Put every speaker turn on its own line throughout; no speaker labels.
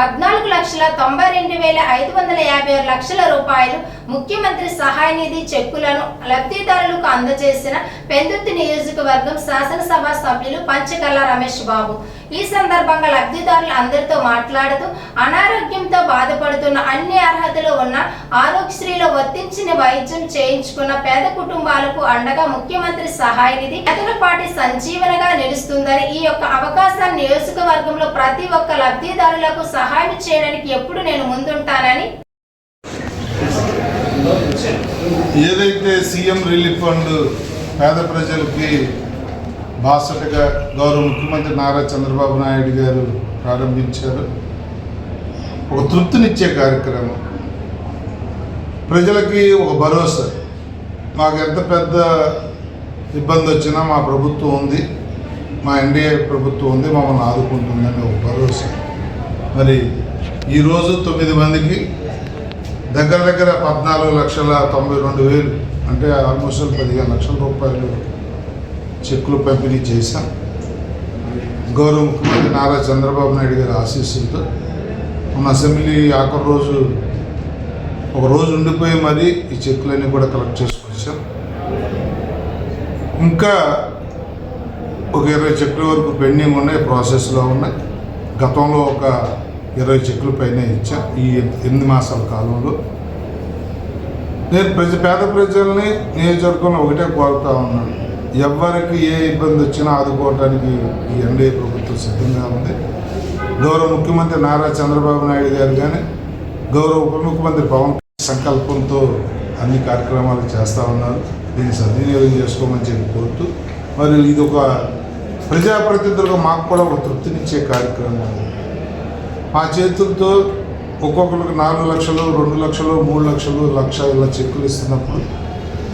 పద్నాలుగు లక్షల తొంభై రెండు వేల ఐదు వందల యాభై ఆరు లక్షల రూపాయలు ముఖ్యమంత్రి సహాయ నిధి చెక్కులను లబ్ధిదారులకు అందజేసిన పెందుర్తి నియోజకవర్గం శాసనసభ సభ్యులు పంచకల్ల రమేష్ బాబు. ఈ సందర్భంగా లబ్ధిదారులు అందరితో మాట్లాడుతూ అనారోగ్యంతో బాధపడుతున్న అన్ని అర్హతలు ఉన్న ఆరోగ్యశ్రీలో వర్తించిన వైద్యం చేయించుకున్న పేద కుటుంబాలకు అండగా ముఖ్యమంత్రి సహాయ నిధి పాటి సంజీవనగా నిలుస్తుందని ఈ యొక్క అవకాశాన్ని నియోజకవర్గంలో ప్రతి ఒక్క లబ్ధిదారులకు సహాయం చేయడానికి ఎప్పుడు నేను ముందుంటానని
ఏదైతే సీఎం రిలీఫ్ ఫండ్ పేద ప్రజలకి బాసటగా గౌరవ ముఖ్యమంత్రి నారా చంద్రబాబు నాయుడు గారు ప్రారంభించారు. ఒక తృప్తినిచ్చే కార్యక్రమం. ప్రజలకి ఒక భరోసా. మాకు ఎంత పెద్ద ఇబ్బంది వచ్చినా మా ప్రభుత్వం ఉంది. మా ఎన్డీఏ ప్రభుత్వం ఉంది. మమ్మల్ని ఆదుకుంటుందని ఒక భరోసా. మరి ఈరోజు తొమ్మిది మందికి దగ్గర దగ్గర పద్నాలుగు లక్షల తొంభై రెండు వేలు అంటే ఆల్మోస్ట్ పదిహేను లక్షల రూపాయలు చెక్కులు పంపిణీ చేశాం. గౌరవ ముఖ్యమంత్రి నారా చంద్రబాబు నాయుడు గారి ఆశీస్సులతో మన అసెంబ్లీ ఆఖరి రోజు ఒక రోజు ఉండిపోయి మరీ ఈ చెక్కులన్నీ కూడా కలెక్ట్ చేసుకొచ్చాం ఇంకా ఒక ఇరవై చెక్కుల వరకు పెండింగ్ ఉన్నాయి ప్రాసెస్లో ఉన్నాయి. గతంలో ఒక ఇరవై చెక్కుల పైన ఇచ్చాం ఈ ఎనిమిది మాసాల కాలంలో. నేను ప్రజ పేద ప్రజల్ని నియోజకవర్గంలో ఒకటే కోరుతా ఉన్నాను. ఎవరికి ఏ ఇబ్బంది వచ్చినా ఆదుకోవడానికి ఈ ఎన్డీఏ ప్రభుత్వం సిద్ధంగా ఉంది. గౌరవ ముఖ్యమంత్రి నారా చంద్రబాబు నాయుడు గారు కానీ గౌరవ ఉప ముఖ్యమంత్రి పవన్ సంకల్పంతో అన్ని కార్యక్రమాలు చేస్తూ ఉన్నారు. దీన్ని సద్వినియోగం చేసుకోమని చెప్పి కోరుతూ మరి ఇది ఒక ప్రజాప్రతినిధులుగా మాకు కూడా ఒక తృప్తినిచ్చే కార్యక్రమం మా చేతులతో ఒక్కొక్కరికి నాలుగు లక్షలు రెండు లక్షలు మూడు లక్షలు లక్ష ఇలా చెక్కులు ఇస్తున్నప్పుడు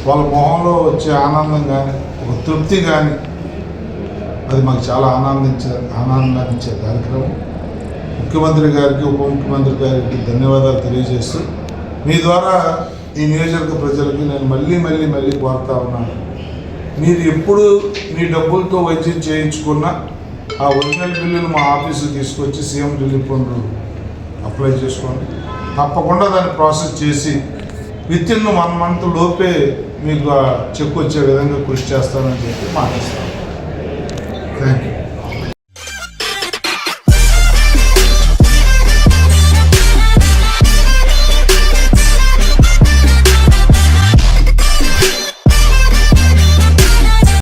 వాళ్ళ మొహంలో వచ్చే ఆనందం కానీ ఒక తృప్తి కానీ అది మాకు చాలా ఆనందించే ఆనందాన్ని ఇచ్చే కార్యక్రమం. ముఖ్యమంత్రి గారికి ఉప ముఖ్యమంత్రి గారికి ధన్యవాదాలు తెలియజేస్తూ మీ ద్వారా ఈ నియోజకవర్గ ప్రజలకి నేను మళ్ళీ మళ్ళీ మళ్ళీ కోరుతా ఉన్నాను. మీరు ఎప్పుడు మీ డబ్బులతో వైద్యం చేయించుకున్నా ఆ ఒరిజినల్ బిల్లులు మా ఆఫీసుకి తీసుకొచ్చి సీఎం రిలీఫ్ ఫండ్ అప్లై చేసుకోండి. తప్పకుండా దాన్ని ప్రాసెస్ చేసి విత్ ఇన్ వన్ మంత్ లోపే మీకు చెక్కు వచ్చే విధంగా కృషి చేస్తానని చెప్పి మాటిస్తాను థ్యాంక్ యూ